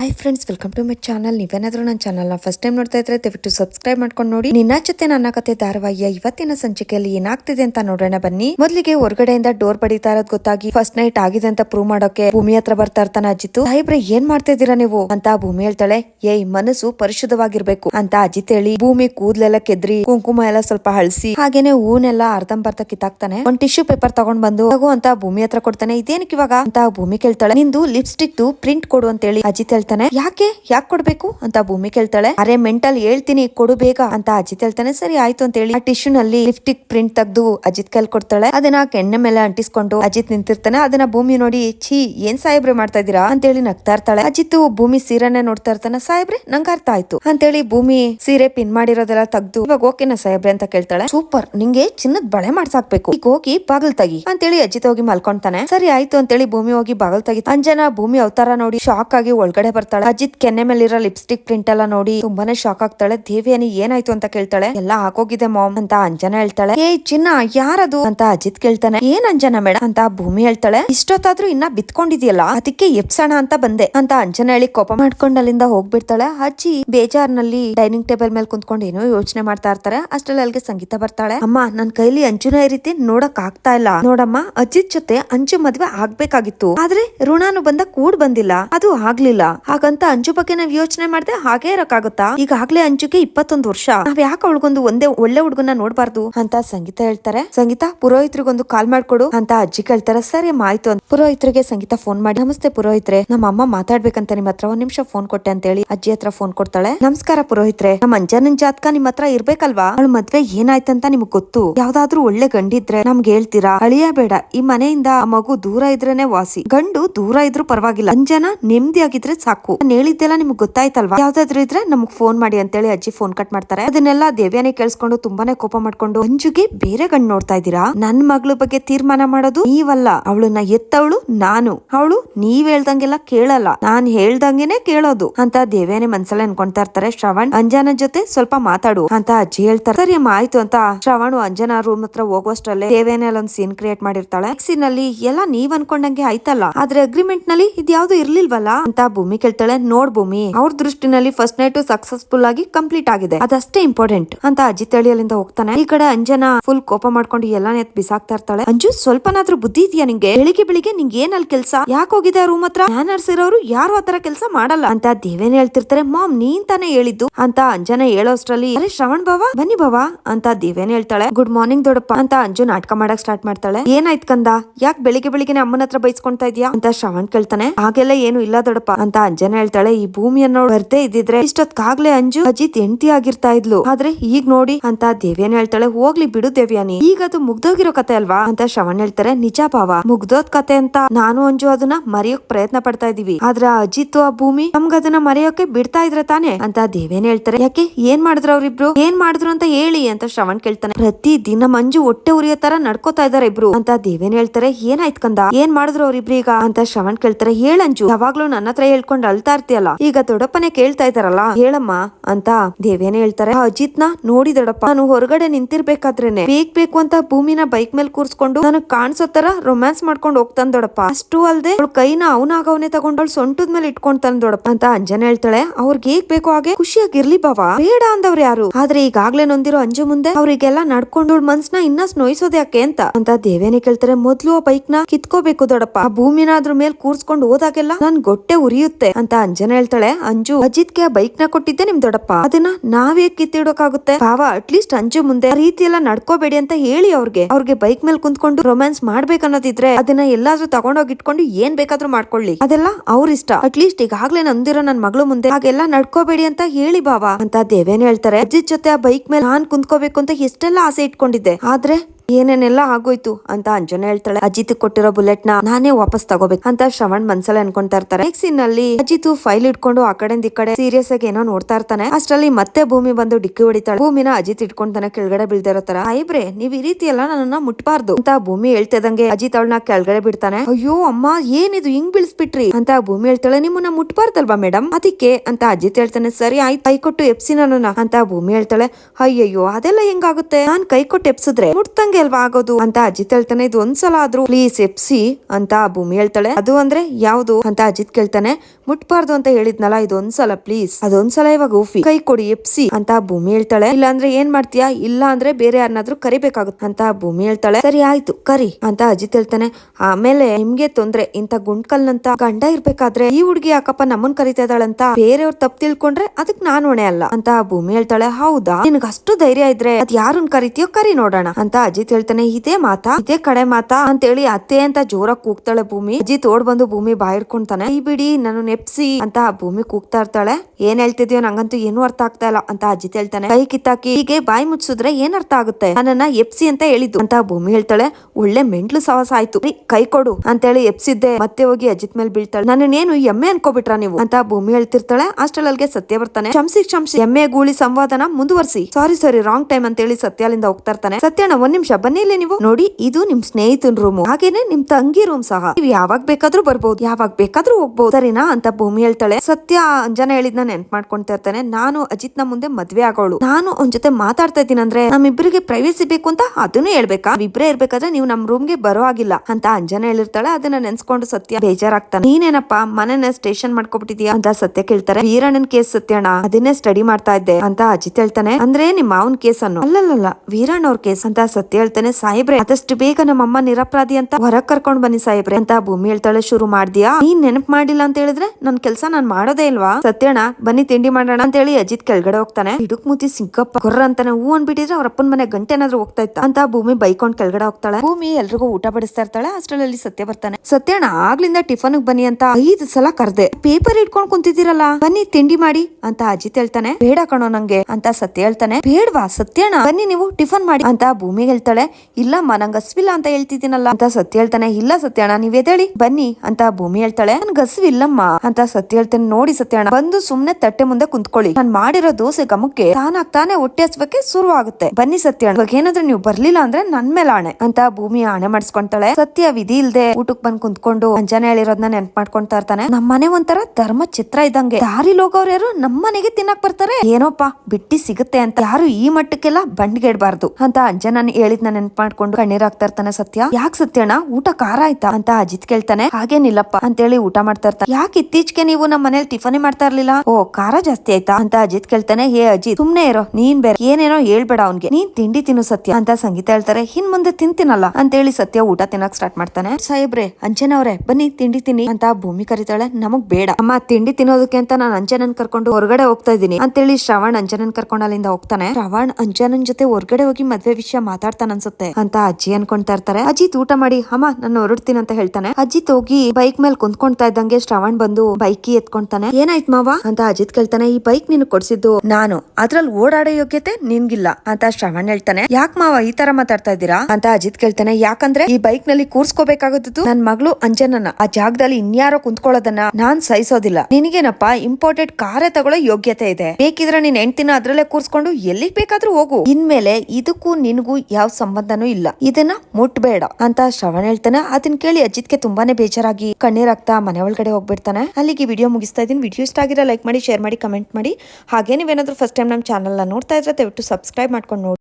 Hi friends welcome to my channel ನೀವೇನಾದ್ರೂ ನನ್ನ ಚಾನಲ್ನ ಫಸ್ಟ್ ಟೈಮ್ ನೋಡ್ತಾ ಇದ್ರೆ ದಯವಿಟ್ಟು ಸಬ್ಸ್ಕ್ರೈಬ್ ಮಾಡ್ಕೊಂಡು ನೋಡಿ. ನಿನ್ನ ಜೊತೆ ನನ್ನ ಕತೆ ಧಾರಾವಾಹಿಯ ಇವತ್ತಿನ ಸಂಚಿಕೆಯಲ್ಲಿ ಏನಾಗ್ತಿದೆ ಅಂತ ನೋಡೋಣ ಬನ್ನಿ. ಮೊದಲಿಗೆ ಹೊರಗಡೆಯಿಂದ ಡೋರ್ ಬಡಿತಾ ಇರೋದ್ ಗೊತ್ತಾಗಿ ಫಸ್ಟ್ ನೈಟ್ ಆಗಿದೆ ಅಂತ ಪ್ರೂವ್ ಮಾಡೋಕೆ ಭೂಮಿ ಹತ್ರ ಬರ್ತಾ ಇರ್ತಾನೆ ಅಜಿತ್. ಸಾಹೇಬ್ರೆ, ಏನ್ ಮಾಡ್ತಾ ಇದೀರಾ ನೀವು? ಅಂತ ಭೂಮಿ ಹೇಳ್ತಾಳೆ. ಏಯ್, ಮನಸ್ಸು ಪರಿಶುದ್ಧವಾಗಿರ್ಬೇಕು. ಅಂತ ಅಜಿತ್ ಹೇಳಿ ಭೂಮಿ ಕೂದಲೆಲ್ಲ ಕೆದ್ರಿ, ಕುಂಕುಮ ಎಲ್ಲ ಸ್ವಲ್ಪ ಹಳಸಿ, ಹಾಗೇನೆ ಹೂನೆಲ್ಲ ಅರ್ಧಂಬರ್ಧ ಕಿತ್ತಾಕ್ತಾನೆ. ಒಂದ್ ಟಿಶ್ಯೂ ಪೇಪರ್ ತಗೊಂಡ್ ಬಂದು ಹಾಗೂ ಅಂತ ಭೂಮಿ ಹತ್ರ ಕೊಡ್ತಾನೆ. ಇದೇನಕ್ಕೆ ಇವಾಗ? ಅಂತ ಭೂಮಿ ಕೇಳ್ತಾಳೆ. ನಿಂದು ಲಿಪ್ಸ್ಟಿಕ್ ಪ್ರಿಂಟ್ ಕೊಡು ಅಂತ ಹೇಳಿ ಅಜಿತ್ ಯಾಕೆ? ಯಾಕೆ ಕೊಡ್ಬೇಕು? ಅಂತ ಭೂಮಿ ಕೇಳ್ತಾಳೆ. ಅರೆ, ಮೆಂಟಲ್ ಹೇಳ್ತೀನಿ, ಕೊಡು ಬೇಗ, ಅಂತ ಅಜಿತ್ ಹೇಳ್ತಾನೆ. ಸರಿ, ಆಯ್ತು, ಅಂತ ಹೇಳಿ ಆ ಟಿಶ್ಯೂ ನಲ್ಲಿ ಲಿಫ್ಟಿಕ್ ಪ್ರಿಂಟ್ ತೆಗೆದು ಅಜಿತ್ ಕೈಲಿ ಕೊಡ್ತಾಳೆ. ಅದನ್ನ ಕೆಣ್ಣೆ ಮೇಲೆ ಅಂಟಿಸ್ಕೊಂಡು ಅಜಿತ್ ನಿಂತಿರ್ತಾನೆ. ಅದನ್ನ ಭೂಮಿ ನೋಡಿ, ಛೀ, ಏನ್ ಸಾಹೇಬ್ರೆ ಮಾಡ್ತಾ ಇದೀರಾ ಅಂತ ಹೇಳಿ ನಗ್ತಾ ಇರ್ತಾಳೆ. ಅಜಿತ್ ಭೂಮಿ ಸೀರೆನೆ ನೋಡ್ತಾ ಇರ್ತಾನೆ. ಸಾಹೇಬ್ರೆ, ನಂಗ ಅರ್ಥ ಆಯ್ತು, ಅಂತ ಹೇಳಿ ಭೂಮಿ ಸೀರೆ ಪಿನ್ ಮಾಡಿರೋದೆಲ್ಲ ತೆಗ್ದು ಇವಾಗ ಓಕೆನಾ ಸಾಹೇಬ್ರೆ ಅಂತ ಕೇಳ್ತಾಳೆ. ಸೂಪರ್, ನಿಂಗೆ ಚಿನ್ನದ ಬಳೆ ಮಾಡ್ಸಾಕ್ಬೇಕು. ಈಗ ಹೋಗಿ ಬಾಗಲ್ ತಗಿ ಅಂತೇಳಿ ಅಜಿತ್ ಹೋಗಿ ಮಲ್ಕೊಂತಾನೆ. ಸರಿ, ಆಯ್ತು, ಅಂತ ಹೇಳಿ ಭೂಮಿ ಹೋಗಿ ಬಾಗಲ್ ತಗಿ ಅಂಜನ ಭೂಮಿ ಅವತಾರ ನೋಡಿ ಶಾಕ್ ಆಗಿ ಒಳಗಡೆ ಬರ್ತಾಳೆ. ಅಜಿತ್ ಕೆನ್ನೆ ಮೇಲಿರೋ ಲಿಪ್ಸ್ಟಿಕ್ ಪ್ರಿಂಟ್ ಎಲ್ಲ ನೋಡಿ ತುಂಬಾನೇ ಶಾಕ್ ಆಗ್ತಾಳೆ. ದೇವಿಯಾನಿ ಏನಾಯ್ತು ಅಂತ ಕೇಳ್ತಾಳೆ. ಎಲ್ಲ ಹಾಕೋಗಿದೆ ಮಾಮ್ ಅಂತ ಅಂಜನ ಹೇಳ್ತಾಳೆ. ಏ ಚಿನ್ನ, ಯಾರದು? ಅಂತ ಅಜಿತ್ ಕೇಳ್ತಾನೆ. ಏನ್ ಅಂಜನ ಮೇಡಮ್ ಅಂತ ಭೂಮಿ ಹೇಳ್ತಾಳೆ. ಇಷ್ಟೊತ್ತಾದ್ರೂ ಇನ್ನ ಬಿತ್ಕೊಂಡಿದ್ಯಲ್ಲ? ಅದಕ್ಕೆ ಎಪ್ಸಣ ಅಂತ ಬಂದೆ ಅಂತ ಅಂಜನ ಹೇಳಿ ಕೋಪ ಮಾಡ್ಕೊಂಡ್ ಅಲ್ಲಿಂದ ಹೋಗ್ಬಿಡ್ತಾಳೆ. ಅಜ್ಜಿ ಬೇಜಾರ್ನಲ್ಲಿ ಡೈನಿಂಗ್ ಟೇಬಲ್ ಮೇಲೆ ಕುಂತ್ಕೊಂಡು ಏನೋ ಯೋಚನೆ ಮಾಡ್ತಾ ಇರ್ತಾರೆ. ಅಷ್ಟ್ರಲ್ಲಿ ಅಲ್ಲಿಗೆ ಸಂಗೀತ ಬರ್ತಾಳೆ. ಅಮ್ಮ, ನನ್ ಕೈಲಿ ಅಂಜುನ ಈ ರೀತಿ ನೋಡಕ್ ಆಗ್ತಾ ಇಲ್ಲ. ನೋಡಮ್ಮ, ಅಜಿತ್ ಜೊತೆ ಅಂಜು ಮದ್ವೆ ಆಗ್ಬೇಕಾಗಿತ್ತು. ಆದ್ರೆ ಋಣಾನು ಬಂದ ಕೂಡ್ ಬಂದಿಲ್ಲ. ಅದು ಆಗ್ಲಿಲ್ಲ. ಹಾಗಂತ ಅಂಜು ಬಗ್ಗೆ ನಾವ್ ಯೋಚನೆ ಮಾಡ್ದೆ ಹಾಗೆ ಇರಕ್ಕಾಗುತ್ತಾ? ಈಗಾಗ್ಲೇ ಅಂಜುಗೆ ಇಪ್ಪತ್ತೊಂದು ವರ್ಷ. ನಾವ್ ಯಾಕೆ ಅವಳಗೊಂದು ಒಂದೇ ಒಳ್ಳೆ ಹುಡುಗನ ನೋಡ್ಬಾರ್ದು? ಅಂತ ಸಂಗೀತ ಹೇಳ್ತಾರೆ. ಸಂಗೀತ, ಪುರೋಹಿತ್ರಿಗೊಂದು ಕಾಲ್ ಮಾಡ್ಕೊಡು ಅಂತ ಅಜ್ಜಿ ಕೇಳ್ತಾರೆ. ಸರಿ ಆಯ್ತು ಅಂತ ಪುರೋಹಿತ್ರಿಗೆ ಸಂಗೀತ ಫೋನ್ ಮಾಡಿ, ನಮಸ್ತೆ ಪುರೋಹಿತ್ರೆ, ನಮ್ಮ ಅಮ್ಮ ಮಾತಾಡ್ಬೇಕಂತ ನಿಮ್ ಹತ್ರ ಒಂದ್ ನಿಮಿಷ ಫೋನ್ ಕೊಟ್ಟೆ ಅಂತ ಹೇಳಿ ಅಜ್ಜಿ ಹತ್ರ ಫೋನ್ ಕೊಡ್ತಾಳೆ. ನಮಸ್ಕಾರ ಪುರೋಹಿತ್ರೆ, ನಮ್ಮ ಅಂಜನನ್ ಜಾತಕ ನಿಮ್ ಹತ್ರ ಇರ್ಬೇಕಲ್ವಾ? ಅವಳ ಮದ್ವೆ ಏನಾಯ್ತಂತ ನಿಮ್ಗ್ ಗೊತ್ತು? ಯಾವ್ದಾದ್ರು ಒಳ್ಳೆ ಗಂಡಿದ್ರೆ ನಮ್ಗೆ ಹೇಳ್ತೀರಾ? ಅಳಿಯ ಬೇಡ ಈ ಮನೆಯಿಂದ ಆ ಮಗು ದೂರ ಇದ್ರೇನೆ ವಾಸಿ. ಗಂಡು ದೂರ ಇದ್ರು ಪರವಾಗಿಲ್ಲ. ಅಂಜನ ನೆಮ್ಮದಿಯಾಗಿದ್ರೆ ಸಾಕು. ನಾನು ಹೇಳಿದ್ದೆಲ್ಲ ನಿಮ್ಗೆ ಗೊತ್ತಾಯ್ತಲ್ವಾ? ಯಾವ್ದಾದ್ರು ಇದ್ರೆ ನಮ್ಗೆ ಫೋನ್ ಮಾಡಿ ಅಂತೇಳಿ ಅಜ್ಜಿ ಫೋನ್ ಕಟ್ ಮಾಡ್ತಾರೆ. ಅದನ್ನೆಲ್ಲ ದೇವ್ಯಾನೇ ಕೇಳಿಸ್ಕೊಂಡು ತುಂಬಾನೇ ಕೋಪ ಮಾಡ್ಕೊಂಡು ಅಂಜುಗೆ ಬೇರೆ ಗಂಡ್ ನೋಡ್ತಾ ಇದ್ದೀರಾ? ನನ್ ಮಗಳ ಬಗ್ಗೆ ತೀರ್ಮಾನ ಮಾಡೋದು ನೀವಲ್ಲ. ಅವಳನ್ನ ಎತ್ತವಳು ನಾನು. ಅವಳು ನೀವ್ ಹೇಳ್ದಂಗೆಲ್ಲ ಕೇಳಲ್ಲ. ನಾನ್ ಹೇಳ್ದಂಗೆನೆ ಕೇಳೋದು. ಅಂತ ದೇವ್ಯಾನೆ ಮನ್ಸಲ್ಲಿ ಅನ್ಕೊಂತಾ ಇರ್ತಾರೆ ಶ್ರವಣ್. ಅಂಜನ ಜೊತೆ ಸ್ವಲ್ಪ ಮಾತಾಡು ಅಂತ ಅಜ್ಜಿ ಹೇಳ್ತಾರೆ. ಸರಿ, ಅಮ್ಮ, ಆಯ್ತು ಅಂತ ಶ್ರವಣ್ ಅಂಜನ ರೂಮ್ ಹತ್ರ ಹೋಗುವಷ್ಟರಲ್ಲೇ ದೇವೇನೆ ಅಲ್ಲೊಂದ್ ಸೀನ್ ಕ್ರಿಯೇಟ್ ಮಾಡಿರ್ತಾಳೆ. ಸೀನ್ ಅಲ್ಲಿ ಎಲ್ಲ ನೀವ್ ಅನ್ಕೊಂಡಂಗೆ ಆಯ್ತಲ್ಲ. ಆದ್ರೆ ಅಗ್ರಿಮೆಂಟ್ನಲ್ಲಿ ಇದ್ಯಾವ್ದು ಇರ್ಲಿಲ್ವಲ್ಲ? ಅಂತ ಭೂಮಿ ಕೇಳ್ತಾಳೆ ನೋಡ್ ಭೂಮಿ, ಅವ್ರ ದೃಷ್ಟಿನಲ್ಲಿ ಫಸ್ಟ್ ನೈಟ್ ಸಕ್ಸಸ್ಫುಲ್ ಆಗಿ ಕಂಪ್ಲೀಟ್ ಆಗಿದೆ. ಅದಷ್ಟೇ ಇಂಪಾರ್ಟೆಂಟ್ ಅಂತ ಅಜಿತ್ ತಳಿಯಲ್ಲಿಂದ ಹೋಗ್ತಾನೆ. ಈ ಕಡೆ ಅಂಜನ ಫುಲ್ ಕೋಪ ಮಾಡ್ಕೊಂಡು ಎಲ್ಲಾನ ಎತ್ ಬಿಸಾಕ್ತಾ ಇರ್ತಾಳೆ. ಅಂಜು, ಸ್ವಲ್ಪನಾದ್ರೂ ಬುದ್ಧಿ ಇದೆಯಾ ನಿಂಗೆ? ಬೆಳಿಗ್ಗೆ ಬೆಳಿಗ್ಗೆ ನಿಂಗೆ ಏನ್ ಅಲ್ಲಿ ಕೆಲ್ಸ? ಯಾಕೆ ಹೋಗಿದೆ ರೂಮ್ ಹತ್ರ? ಮ್ಯಾನರ್ಸ್ ಇರೋರು ಯಾರು ಆತರ ಕೆಲಸ ಮಾಡಲ್ಲ. ಅಂತ ದೇವೇನ್ ಹೇಳ್ತಿರ್ತಾರೆ, ಮಾಮ್, ನೀನ್ ತಾನೇ ಹೇಳಿದ್ದು. ಅಂತ ಅಂಜನ ಹೇಳೋಷ್ಟ್ರಲ್ಲಿ, ಅರೆ, ಶ್ರವಣ್ ಬಾವ, ಬನ್ನಿ ಬಾವ. ಅಂತ ದೇವೇನ್ ಹೇಳ್ತಾಳೆ, ಗುಡ್ ಮಾರ್ನಿಂಗ್ ದೊಡ್ಡಪ್ಪ. ಅಂತ ಅಂಜು ನಾಟಕ ಮಾಡಕ್ ಸ್ಟಾರ್ಟ್ ಮಾಡ್ತಾಳೆ. ಏನಾಯ್ತ್ ಕಂದ? ಯಾಕೆ ಬೆಳಿಗ್ಗೆ ಬೆಳಿಗ್ಗೆ ಅಮ್ಮನ ಹತ್ರ ಬೈಸ್ಕೊಂತ ಇದೀಯಾ? ಅಂತ ಶ್ರವಣ್ ಕೇಳ್ತಾನೆ, ಹಾಗೆಲ್ಲ ಏನು ಇಲ್ಲ ದೊಡ್ಡಪ್ಪ. ಅಂತ ಅಂಜನ ಹೇಳ್ತಾಳೆ, ಈ ಭೂಮಿಯನ್ನು ಬರ್ದೇ ಇದ್ದಿದ್ರೆ ಇಷ್ಟೊತ್ಕಾಗ್ಲೇ ಅಂಜು ಅಜಿತ್ ಹೆಂಡತಿ ಆಗಿರ್ತಾ ಇದ್ಲು. ಆದ್ರೆ ಈಗ ನೋಡಿ ಅಂತ ದೇವ್ಯಾನಿ ಹೇಳ್ತಾಳೆ, ಹೋಗ್ಲಿ ಬಿಡು ದೇವ್ಯಾನಿ. ಈಗ ಅದು ಮುಗ್ದೋಗಿರೋ ಕತೆ ಅಲ್ವಾ? ಅಂತ ಶ್ರವಣ್ ಹೇಳ್ತಾರೆ, ನಿಜ ಪಾವ ಮುಗ್ದೋದ್ ಕತೆ ಅಂತ ನಾನು ಅಂಜು ಅದನ್ನ ಮರೆಯೋಕ್ ಪ್ರಯತ್ನ ಪಡ್ತಾ ಇದೀವಿ ಆದ್ರೆ ಅಜಿತ್ ಆ ಭೂಮಿ ನಮ್ಗ ಅದನ್ನ ಮರೆಯೋಕೆ ಬಿಡ್ತಾ ಇದ್ರೆ ತಾನೆ? ಅಂತ ದೇವೇನ್ ಹೇಳ್ತಾರೆ, ಯಾಕೆ? ಏನ್ ಮಾಡಿದ್ರು ಅವ್ರಿಬ್ರು? ಏನ್ ಮಾಡಿದ್ರು ಅಂತ ಹೇಳಿ ಅಂತ ಶ್ರವಣ್ ಕೇಳ್ತಾನೆ ಪ್ರತಿ ದಿನ ಮಂಜು ಹೊಟ್ಟೆ ಉರಿಯೋ ತರ ನಡ್ಕೋತಾ ಇದಾರೆ ಇಬ್ರು. ಅಂತ ದೇವೇನ್ ಹೇಳ್ತಾರೆ, ಏನಾಯ್ತು ಕಂದ? ಏನ್ ಮಾಡಿದ್ರು ಅವ್ರಿಬ್ರು ಈಗ? ಅಂತ ಶ್ರವಣ್ ಕೇಳ್ತಾರೆ ಹೇಳಂಜು ಯಾವಾಗ್ಲೂ ನನ್ನ ಹತ್ರ ಹೇಳ್ಕೊಂಡು ಅಳ್ತಾ ಇರ್ತೀಯಲ್ಲ? ಈಗ ದೊಡ್ಡಪ್ಪನೇ ಕೇಳ್ತಾ ಇದಾರಲ್ಲ ಹೇಳಮ್ಮ ಅಂತ ದೇವೇನೆ ಹೇಳ್ತಾರೆ. ಅಜಿತ್ನ ನೋಡಿ ದೊಡ್ಡಪ್ಪ, ನಾನು ಹೊರಗಡೆ ನಿಂತಿರ್ಬೇಕಾದ್ರೇನೆ ಬೇಕ್ ಬೇಕು ಅಂತ ಭೂಮಿನ ಬೈಕ್ ಮೇಲೆ ಕೂರ್ಸ್ಕೊಂಡು ನನಗ್ ಕಾಣಿಸೋ ತರ ರೊಮ್ಯಾನ್ಸ್ ಮಾಡ್ಕೊಂಡು ಹೋಗ್ತಾನೆ ದೊಡ್ಡಪ್ಪ. ಅಷ್ಟು ಅಲ್ದೆ ಅವಳ ಕೈನ ಅವನಾಗ ಅವನೇ ತಗೊಂಡ್ ಅವಳು ಸೊಂಟದ ಮೇಲೆ ಇಟ್ಕೊಂತಾನೆ ದೊಡ್ಡಪ್ಪ ಅಂತ ಅಂಜನ ಹೇಳ್ತಾಳೆ. ಅವ್ರಿಗೆ ಹೇಗ್ ಬೇಕೋ ಹಾಗೆ ಖುಷಿಯಾಗಿರ್ಲಿ ಬಾವ ಬೇಡ ಅಂದವ್ರು ಯಾರು? ಆದ್ರೆ ಈಗಾಗ್ಲೇ ನೊಂದಿರೋ ಅಂಜು ಮುಂದೆ ಅವ್ರಿಗೆಲ್ಲ ನಡ್ಕೊಂಡು ಮನ್ಸ್ನ ಇನ್ನ ನೋಯಿಸೋದ್ ಯಾಕೆ ಅಂತ ಅಂತ ದೇವೇನೆ ಕೇಳ್ತಾರೆ. ಮೊದ್ಲು ಆ ಬೈಕ್ನ ಕಿತ್ಕೋಬೇಕು ದೊಡ್ಡಪ್ಪ. ಆ ಭೂಮಿನ ಅದ್ರ ಮೇಲೆ ಕೂರ್ಸ್ಕೊಂಡು ಹೋದಾಗೆಲ್ಲ ನನ್ ಗೊಟ್ಟೆ ಉರಿಯುತ್ತೆ. ಅಂತ ಅಂಜನ ಹೇಳ್ತಾಳೆ. ಅಂಜು, ಅಜಿತ್ಗೆ ಬೈಕ್ನ ಕೊಟ್ಟಿದ್ದೆ ನಿಮ್ ದೊಡ್ಡಪ್ಪ. ಅದನ್ನ ನಾವೇ ಕಿತ್ತಿಡೋಕಾಗುತ್ತೆ. ಪಾವ ಅಟ್ಲೀಸ್ಟ್ ಅಂಜು ಮುಂದೆ ಆ ರೀತಿ ಎಲ್ಲ ನಡ್ಕೋಬೇಡಿ ಅಂತ ಹೇಳಿ ಅವ್ರಿಗೆ. ಅವ್ರಿಗೆ ಬೈಕ್ ಮೇಲೆ ಕುಂತ್ಕೊಂಡು ರೊಮ್ಯಾನ್ಸ್ ಮಾಡ್ಬೇಕನ್ನೋದಿದ್ರೆ ಅದನ್ನ ಎಲ್ಲಾದ್ರೂ ತಗೊಂಡೋಗಿ ಇಟ್ಕೊಂಡು ಏನ್ ಬೇಕಾದ್ರೂ ಮಾಡ್ಕೊಳ್ಳಿ. ಅದೆಲ್ಲ ಅವ್ರ ಇಷ್ಟ. ಅಟ್ಲೀಸ್ಟ್ ಈಗಾಗ್ಲೇ ನಂದಿರೋ ನನ್ ಮಗಳು ಮುಂದೆ ಹಾಗೆಲ್ಲ ನಡ್ಕೋಬೇಡಿ ಅಂತ ಹೇಳಿ ಬಾವ ಅಂತ ದೇವೇನ್ ಹೇಳ್ತಾರೆ. ಅಜಿತ್ ಜೊತೆ ಆ ಬೈಕ್ ಮೇಲೆ ನಾನ್ ಕುಂತ್ಕೋಬೇಕು ಅಂತ ಎಷ್ಟೆಲ್ಲ ಆಸೆ ಇಟ್ಕೊಂಡಿದ್ದೆ. ಆದ್ರೆ ಏನೇನೆಲ್ಲ ಆಗೋಯ್ತು ಅಂತ ಅಂಜನ ಹೇಳ್ತಾಳೆ. ಅಜಿತ್ ಕೊಟ್ಟಿರೋ ಬುಲೆಟ್ನ ನಾನೇ ವಾಪಸ್ ತಗೋಬೇಕು ಅಂತ ಶ್ರವಣ್ ಮನ್ಸಲ್ಲಿ ಅನ್ಕೊಂತಾ ಇರ್ತಾರೆ. ನೆಕ್ಸ್ಟ್ ಸೀನ್ ಅಲ್ಲಿ ಅಜಿತ್ ಫೈಲ್ ಇಟ್ಕೊಂಡು ಆ ಕಡೆಯಿಂದ ಈ ಕಡೆ ಸೀರಿಯಸ್ ಆಗಿ ಏನೋ ನೋಡ್ತಾ ಇರ್ತಾನೆ. ಅಷ್ಟರಲ್ಲಿ ಮತ್ತೆ ಭೂಮಿ ಬಂದು ಡಿಕ್ಕಿ ಹೊಡಿತಾಳೆ. ಭೂಮಿನ ಅಜಿತ್ ಇಟ್ಕೊಂತಾನೆ ಕೆಳಗಡೆ ಬೀಳ್ದಿರೋ ತರ. ಐಬ್ರೆ ನೀವ್ ಈ ರೀತಿ ಎಲ್ಲ ನನ್ನನ್ನ ಮುಟ್ಬಾರ್ದು ಅಂತ ಭೂಮಿ ಹೇಳ್ತಿದಂಗೆ ಅಜಿತ್ ಅವಳನ್ನ ಕೆಳಗಡೆ ಬಿಡ್ತಾನೆ. ಅಯ್ಯೋ ಅಮ್ಮ, ಏನಿದು? ಹಿಂಗ್ ಬೀಳ್ಸ್ಬಿಟ್ರಿ ಅಂತ ಭೂಮಿ ಹೇಳ್ತಾಳೆ. ನಿಮ್ಮನ್ನ ಮುಟ್ಬಾರ್ದಲ್ವಾ ಮೇಡಮ್ ಅದಕ್ಕೆ ಅಂತ ಅಜಿತ್ ಹೇಳ್ತಾನೆ. ಸರಿ, ಆಯ್ತು. ಕೈ ಕೊಟ್ಟು ಎಪ್ಸಿ ನನ್ನ ಅಂತ ಭೂಮಿ ಹೇಳ್ತಾಳೆ. ಅಯ್ಯಯ್ಯೋ, ಅದೆಲ್ಲ ಹೆಂಗಾಗುತ್ತೆ? ನಾನ್ ಕೈ ಕೊಟ್ಟು ಎಪ್ಸಿದ್ರೆ ಮುಟ್ತಂಗೆ ಅಲ್ವಾ ಆಗೋದು ಅಂತ ಅಜಿತ್ ಹೇಳ್ತಾನೆ. ಇದು ಒಂದ್ಸಲ ಆದ್ರೂ ಪ್ಲೀಸ್ ಎಪ್ಸಿ ಅಂತ ಭೂಮಿ ಹೇಳ್ತಾಳೆ. ಅದು ಅಂದ್ರೆ ಯಾವ್ದು ಅಂತ ಅಜಿತ್ ಕೇಳ್ತಾನೆ. ಮುಟ್ಬಾರ್ದು ಅಂತ ಹೇಳಿದ್ನಲ್ಲ, ಇದು ಒಂದ್ಸಲ ಪ್ಲೀಸ್ ಅದೊಂದ್ಸಲ ಇವಾಗ ಉಫಿ. ಕೈ ಕೊಡಿ ಎಪ್ಸಿ ಅಂತ ಭೂಮಿ ಹೇಳ್ತಾಳೆ. ಇಲ್ಲ ಅಂದ್ರೆ ಏನ್ ಮಾಡ್ತೀಯಾ? ಇಲ್ಲ ಅಂದ್ರೆ ಬೇರೆ ಯಾರನ್ನಾದ್ರೂ ಕರಿಬೇಕಾಗುತ್ತೆ ಅಂತ ಭೂಮಿ ಹೇಳ್ತಾಳೆ. ಸರಿ ಆಯ್ತು, ಕರಿ ಅಂತ ಅಜಿತ್ ಹೇಳ್ತಾನೆ. ಆಮೇಲೆ ನಿಮ್ಗೆ ತೊಂದ್ರೆ ಇಂತ ಗುಂಡ್ಕಲ್ನಂತ ಗಂಡ ಇರ್ಬೇಕಾದ್ರೆ ಈ ಹುಡುಗಿ ಯಾಕಪ್ಪ ನಮ್ಮನ್ ಕರಿತಾ ಇದ್ದಾಳಂತ ಬೇರೆಯವ್ರ ತಪ್ಪು ತಿಳ್ಕೊಂಡ್ರೆ ಅದಕ್ ನಾನ್ ಹೊಣೆ ಅಲ್ಲ ಅಂತ ಭೂಮಿ ಹೇಳ್ತಾಳೆ. ಹೌದಾ? ನಿನ್ಗ ಅಷ್ಟು ಧೈರ್ಯ ಇದ್ರೆ ಅದ್ ಯಾರನ್ ಕರಿತೀಯೋ ಕರಿ ನೋಡೋಣ ಅಂತ ಅಜಿತ್ ಹೇಳ್ತಾನೆ ಇದೇ ಮಾತಾ? ಇದೇ ಕಡೆ ಮಾತಾ? ಅಂತ ಹೇಳಿ ಅತ್ತೆ ಅಂತ ಜೋರಾಗಿ ಕೂಗ್ತಾಳೆ ಭೂಮಿ. ಅಜಿತ್ ಓಡ್ ಬಂದು ಭೂಮಿ ಬಾಯ್ ಹಿಡ್ಕೊಂತಾನೆ ಈ ಬಿಡಿ ನಾನು ನೆಪ್ಸಿ ಅಂತ ಭೂಮಿ ಕೂಗ್ತಾ ಇರ್ತಾಳೆ. ಏನ್ ಹೇಳ್ತಿದ್ಯೋ ನಂಗಂತೂ ಏನು ಅರ್ಥ ಆಗ್ತಾ ಇಲ್ಲ ಅಂತ ಅಜಿತ್ ಹೇಳ್ತಾನೆ. ಕೈ ಕಿತ್ತಾಕಿ, ಹೀಗೆ ಬಾಯಿ ಮುಚ್ಚಿದ್ರೆ ಏನ್ ಅರ್ಥ ಆಗುತ್ತೆ? ನನ್ನ ಎಪ್ಸಿ ಅಂತ ಹೇಳಿದ್ದು ಅಂತ ಭೂಮಿ ಹೇಳ್ತಾಳೆ. ಒಳ್ಳೆ ಮೆಂಟ್ಲು ಸಾಹಸ ಆಯ್ತು. ಕೈ ಕೊಡು ಅಂತ ಹೇಳಿ ಎಪ್ಸಿದ್ದೆ. ಮತ್ತೆ ಹೋಗಿ ಅಜಿತ್ ಮೇಲೆ ಬೀಳ್ತಾಳೆ. ನನ್ನೇನು ಎಮ್ಮೆ ಅನ್ಕೋಬಿಟ್ರ ನೀವು? ಅಂತ ಭೂಮಿ ಹೇಳ್ತಿರ್ತಾಳೆ. ಅಷ್ಟರಲ್ಲಿಗೆ ಸತ್ಯ ಬರ್ತಾನೆ. ಶಂಸಿ ಕ್ಷಮ್ಸಿ. ಎಮ್ಮೆ, ಗೂಳಿ, ಸಂವಾದನ ಮುಂದುವರಿಸಿ. ಸಾರಿ ಸಾರಿ, ರಾಂಗ್ ಟೈಮ್ ಅಂತ ಹೇಳಿ ಸತ್ಯ ಅಲ್ಲಿಂದ ಹೋಗ್ತಾ ಇರ್ತಾನೆ. ಸತ್ಯಣ್ಣ ಒಂದ್ ನಿಮಿಷ ಬನ್ನಿ ಇಲ್ಲಿ ನೀವು ನೋಡಿ, ಇದು ನಿಮ್ ಸ್ನೇಹಿತನ ರೂಮ್ ಹಾಗೇನೆ ನಿಮ್ ತಂಗಿ ರೂಮ್ ಸಹ. ನೀವು ಯಾವಾಗ ಬೇಕಾದ್ರೂ ಬರ್ಬೋದು, ಯಾವಾಗ ಬೇಕಾದ್ರೂ ಹೋಗ್ಬೋದು. ಸರಿನಾ ಅಂತ ಭೂಮಿ ಹೇಳ್ತಾಳೆ. ಸತ್ಯ ಅಂಜನ ಹೇಳಿದ್ನ ನೆನ್ಪ್ ಮಾಡ್ಕೊಂತ ಇರ್ತಾನೆ. ನಾನು ಅಜಿತ್ನ ಮುಂದೆ ಮದ್ವೆ ಆಗೋಳು. ನಾನು ಅವನ ಜೊತೆ ಮಾತಾಡ್ತಾ ಇದ್ದೀನಿ ಅಂದ್ರೆ ನಮ್ಮಿಬ್ಬರಿಗೆ ಪ್ರೈವೇಸಿ ಬೇಕು ಅಂತ ಅದನ್ನು ಹೇಳ್ಬೇಕಾ? ಇಬ್ರೇ ಇರ್ಬೇಕಾದ್ರೆ ನೀವು ನಮ್ ರೂಮ್ಗೆ ಬರೋ ಆಗಿಲ್ಲ ಅಂತ ಅಂಜನ ಹೇಳಿರ್ತಾಳೆ. ಅದನ್ನ ನೆನ್ಸ್ಕೊಂಡು ಸತ್ಯ ಬೇಜಾರಾಗ್ತಾನೆ. ನೀನೇನಪ್ಪ, ಮನೆನ ಸ್ಟೇಷನ್ ಮಾಡ್ಕೊಬಿಟ್ಟಿದ್ಯಾ ಅಂತ ಸತ್ಯ ಕೇಳ್ತಾರೆ. ವೀರಣ್ಣನ್ ಕೇಸ್ ಸತ್ಯಣ ಅದನ್ನೇ ಸ್ಟಡಿ ಮಾಡ್ತಾ ಇದ್ದೆ ಅಂತ ಅಜಿತ್ ಹೇಳ್ತಾನೆ. ಅಂದ್ರೆ ನಿಮ್ಮ ಮಾವನ್ ಕೇಸ್ ಅನ್ನು ಅಲ್ಲಲ್ಲ ವೀರಣ್ಣ ಅವ್ರ ಕೇಸ್ ಅಂತ ಸತ್ಯ ಹೇಳ್ತಾನೆ, ಸಾಹೇಬ್ರೆ ಆದಷ್ಟು ಬೇಗ ನಮ್ಮಮ್ಮ ನಿರಪರಾಧಿ ಅಂತ ಹೊರಗ್ ಕರ್ಕೊಂಡ್ ಬನ್ನಿ ಸಾಹೇಬ್ರೆ. ಅಂತ ಭೂಮಿ ಹೇಳ್ತಾಳೆ, ಶುರು ಮಾಡ್ದಿಯಾ? ನೀನ್ ನೆನಪ್ ಮಾಡಿಲ್ಲ ಅಂತ ಹೇಳಿದ್ರೆ ನನ್ ಕೆಲ್ಸ ನಾನ್ ಮಾಡೋದೇ ಇಲ್ವಾ? ಸತ್ಯಣ್ಣ, ಬನ್ನಿ ತಿಂಡಿ ಮಾಡೋಣ ಅಂತ ಹೇಳಿ ಅಜಿತ್ ಕೆಳಗಡೆ ಹೋಗ್ತಾನೆ. ಹಿಡುಕ್ ಮೂತಿ ಸಿಂಕಪ್ಪ, ಕೊರ್ರ ಅಂತಾನೆ ಹೂ ಅನ್ಬಿಟ್ಟಿದ್ರೆ ಅವ್ರ ಅಪ್ಪನ ಮನೆ ಗಂಟೆ ಏನಾದ್ರು ಹೋಗ್ತಾ ಇತ್ತ? ಅಂತ ಭೂಮಿ ಬೈಕೊಂಡ್ ಕೆಳಗಡೆ ಹೋಗ್ತಾಳೆ. ಭೂಮಿ ಎಲ್ರಿಗೂ ಊಟ ಬಡಿಸ್ತಾ ಇರ್ತಾಳೆ ಅಷ್ಟರಲ್ಲಿ ಸತ್ಯ ಬರ್ತಾನೆ. ಸತ್ಯಣ್ಣ, ಆಗ್ಲಿಂದ ಟಿಫನ್ ಬನ್ನಿ ಅಂತ ಐದು ಸಲ ಕರ್ದೆ. ಪೇಪರ್ ಇಟ್ಕೊಂಡ್ ಕುಂತಿದ್ದೀರಲ್ಲ, ಬನ್ನಿ ತಿಂಡಿ ಮಾಡಿ ಅಂತ ಅಜಿತ್ ಹೇಳ್ತಾನೆ. ಬೇಡ ಕಣೋ ನಂಗೆ, ಅಂತ ಸತ್ಯ ಹೇಳ್ತಾನೆ. ಬೇಡವಾ ಸತ್ಯಣ್ಣ, ಬನ್ನಿ ನೀವು ಟಿಫನ್ ಮಾಡಿ ಅಂತ ಭೂಮಿ ಹೇಳ್ತಾಳೆ ಇಲ್ಲಮ್ಮ ನಂಗ್ ಹಸ್ವಿಲ್ಲ ಅಂತ ಹೇಳ್ತಿದ್ದೀನಲ್ಲ. ಅಂತ ಸತ್ಯ ಹೇಳ್ತಾನೆ, ಇಲ್ಲ ಸತ್ಯಣ್ಣ ನೀವ್ ಎದೇಳಿ ಬನ್ನಿ, ಅಂತ ಭೂಮಿ ಹೇಳ್ತಾಳೆ. ನನ್ಗ ಹಸ್ವಿಲ್ಲಮ್ಮ, ಅಂತ ಸತ್ಯ ಹೇಳ್ತಾನೆ, ನೋಡಿ ಸತ್ಯಣ್ಣ ಬಂದು ಸುಮ್ನೆ ತಟ್ಟೆ ಮುಂದೆ ಕುಂತ್ಕೊಳ್ಳಿ. ನಾನ್ ಮಾಡಿರೋ ದೋಸೆ ಗಮಕ್ಕೆ ತಾನಾಗ್ ತಾನೇ ಹೊಟ್ಟೆ ಹಚ್ಬೇಕೆ ಶುರು ಆಗುತ್ತೆ ಬನ್ನಿ ಸತ್ಯಣ್ಣ ಇವಾಗ ಏನಾದ್ರೂ ನೀವು ಬರ್ಲಿಲ್ಲ ಅಂದ್ರೆ ನನ್ ಮೇಲೆ ಆಣೆ, ಅಂತ ಭೂಮಿ ಆಣೆ ಮಾಡಿಸ್ಕೊಂತಾಳೆ. ಸತ್ಯ ವಿಧಿ ಇಲ್ದೆ ಊಟಕ್ ಬಂದ್ ಕುಂತ್ಕೊಂಡು ಅಂಜನ ಹೇಳಿರೋದ್ನ ನೆನ್ಪ್ ಮಾಡ್ಕೊಂತಾ ಇರ್ತಾನೆ. ನಮ್ ಮನೆ ಒಂಥರ ಧರ್ಮ ಚಿತ್ರ ಇದ್ದಂಗೆ. ದಾರಿ ಹೋಗೋರ್ ಯಾರು ನಮ್ಮ ಮನೆಗೆ ತಿನ್ನಕ್ ಬರ್ತಾರೆ. ಏನೋಪ್ಪ, ಬಿಟ್ಟಿ ಸಿಗುತ್ತೆ ಅಂತ ಯಾರು ಈ ಮಟ್ಟಕ್ಕೆಲ್ಲ ಬಂಡ್ಗೆಡ್ಬಾರ್ದು, ಅಂತ ಅಂಜನ ಹೇಳಿದ್ನ ನೆನ್ಪ್ ಮಾಡ್ಕೊಂಡು ಕಣ್ಣೀರ್ ಹಾಕ್ತಾ ಇರ್ತಾನೆ ಸತ್ಯ. ಯಾಕೆ ಸತ್ಯಣ್ಣ ಊಟ ಖಾರ ಆಯ್ತಾ? ಅಂತ ಅಜಿತ್ ಕೇಳ್ತಾನೆ. ಹಾಗೇನಿಲ್ಲಪ್ಪ ಅಂತೇಳಿ ಊಟ ಮಾಡ್ತಾ ಇರ್ತಾನೆ ಯಾಕೆ ಇತ್ತೀಚೆಗೆ ನೀವು ನಮ್ಮ ಮನೇಲಿ ಟಿಫನ್ ಮಾಡ್ತಾ ಇರ್ಲಿಲ್ಲ? ಓ, ಖಾರ ಜಾಸ್ತಿ ಆಯ್ತಾ? ಅಂತ ಅಜಿತ್ ಕೇಳ್ತಾನೆ. ಹೇ ಅಜಿತ್, ಸುಮ್ನೆ ಇರೋ. ನೀನ್ ಬೇರೆ. ಏನೇನೋ ಹೇಳ್ಬೇಡ ಅವ್ನ್ಗೆ. ನೀನ್ ತಿಂಡಿ ತಿನ್ನು ಸತ್ಯ ಅಂತ ಸಂಗೀತ ಹೇಳ್ತಾರೆ. ಹಿನ್ ಮುಂದೆ ತಿಂತೀನಲ್ಲ ಅಂತೇಳಿ ಸತ್ಯ ಊಟ ತಿನ್ನಕ್ ಸ್ಟಾರ್ಟ್ ಮಾಡ್ತಾನೆ. ಸಾಹೇಬ್ರೆ, ಅಂಜನ ಅವ್ರೆ, ಬನ್ನಿ, ತಿಂಡಿ ತಿನ್ನಿ ಅಂತ ಭೂಮಿ ಕರಿತಾಳೆ. ನಮಗ್ ಬೇಡ. ಅಮ್ಮ, ತಿಂಡಿ ತಿನ್ನೋದಕ್ಕೆ ಅಂತ ನಾನು ಅಂಜನನ್ ಕರ್ಕೊಂಡು ಹೊರಗಡೆ ಹೋಗ್ತಾ ಇದ್ದೀನಿ. ಅಂತೇಳಿ ಶ್ರವಣ್ ಅಂಜನನ್ ಕರ್ಕೊಂಡು ಅಲ್ಲಿಂದ ಹೋಗ್ತಾನೆ. ಶ್ರವಣ್ ಅಂಜನನ್ ಜೊತೆ ಹೊರಗಡೆ ಹೋಗಿ ಮದ್ವೆ ವಿಷಯ ಮಾತಾಡ್ತಾನ. ಅನ್ಸುತ್ತೆ ಅಂತ ಅಜ್ಜಿ ಅನ್ಕೊಂತ ಇರ್ತಾರೆ. ಅಜಿತ್ ಊಟ ಮಾಡಿ, ಅಮ್ಮ, ನಾನು ಹೊರಡ್ತೀನಿ ಅಂತ ಹೇಳ್ತಾನೆ. ಅಜಿತ್ ಹೋಗಿ ಬೈಕ್ ಮೇಲೆ ಕುಂತ್ಕೊಂತ ಇದ್ದಂಗೆ ಶ್ರವಣ್ ಬಂದು ಬೈಕ್ ಎತ್ಕೊಂತಾನೆ. ಏನಾಯ್ತು ಮಾವ? ಅಂತ ಅಜಿತ್ ಕೇಳ್ತಾನೆ. ಈ ಬೈಕ್ ನೀನು ಕೊಡ್ಸಿದ್ದು ನಾನು. ಅದ್ರಲ್ಲಿ ಓಡಾಡೋ ಯೋಗ್ಯತೆ ನಿನ್ಗಿಲ್ಲ, ಅಂತ ಶ್ರವಣ್ ಹೇಳ್ತಾನೆ. ಯಾಕ್ ಮಾವ ಈ ತರ ಮಾತಾಡ್ತಾ ಇದ್ದೀರಾ? ಅಂತ ಅಜಿತ್ ಕೇಳ್ತಾನೆ. ಯಾಕಂದ್ರೆ ಈ ಬೈಕ್ನಲ್ಲಿ ಕೂರ್ಸ್ಕೋಬೇಕಾಗದ್ದು ನನ್ ಮಗಳು ಅಂಜನನ್ನ. ಆ ಜಾಗದಲ್ಲಿ ಇನ್ಯಾರೋ ಕುಂತ್ಕೊಳ್ಳೋದನ್ನ ನಾನ್ ಸಹಿಸೋದಿಲ್ಲ. ನಿನಗೇನಪ್ಪ, ಇಂಪೋರ್ಟೆಡ್ ಕಾರೇ ತಗೊಳ್ಳೋ ಯೋಗ್ಯತೆ ಇದೆ. ಬೇಕಿದ್ರೆ ನೀನ್ ಹೆಂಡ್ತಿನ ಅದ್ರಲ್ಲೇ ಕೂರ್ಸ್ಕೊಂಡು ಎಲ್ಲಿಗ್ ಬೇಕಾದ್ರೂ ಹೋಗು. ಇನ್ಮೇಲೆ ಇದಕ್ಕೂ ನಿನಗೂ ಯಾವ ಸಂಬಂಧನೂ ಇಲ್ಲ. ಇದನ್ನ ಮುಟ್ಬೇಡ ಅಂತ ಶ್ರವಣ್ ಹೇಳ್ತಾನೆ. ಅದನ್ನ ಕೇಳಿ ಅಜಿತ್ಗೆ ತುಂಬಾನೇ ಬೇಜಾರಾಗಿ ಕಣ್ಣೀರಾಗ್ತಾ ಮನೆ ಒಳಗಡೆ ಹೋಗ್ಬಿಡ್ತಾನೆ. ಅಲ್ಲಿಗೆ ವಿಡಿಯೋ ಮುಗಿಸ್ತಾ ಇದೀನಿ ವಿಡಿಯೋ ಇಷ್ಟ ಆಗಿರೋ ಲೈಕ್ ಮಾಡಿ ಶೇರ್ ಮಾಡಿ ಕಮೆಂಟ್ ಮಾಡಿ. ಹಾಗೆ ನೀವೇನಾದ್ರೂ ಫಸ್ಟ್ ಟೈಮ್ ನಮ್ಮ ಚಾನಲ್ನ ನೋಡ್ತಾ ಇದ್ರೆ ದಯವಿಟ್ಟು ಸಬ್ಸ್ಕ್ರೈಬ್ ಮಾಡ್ಕೊಂಡು ನೋಡಿ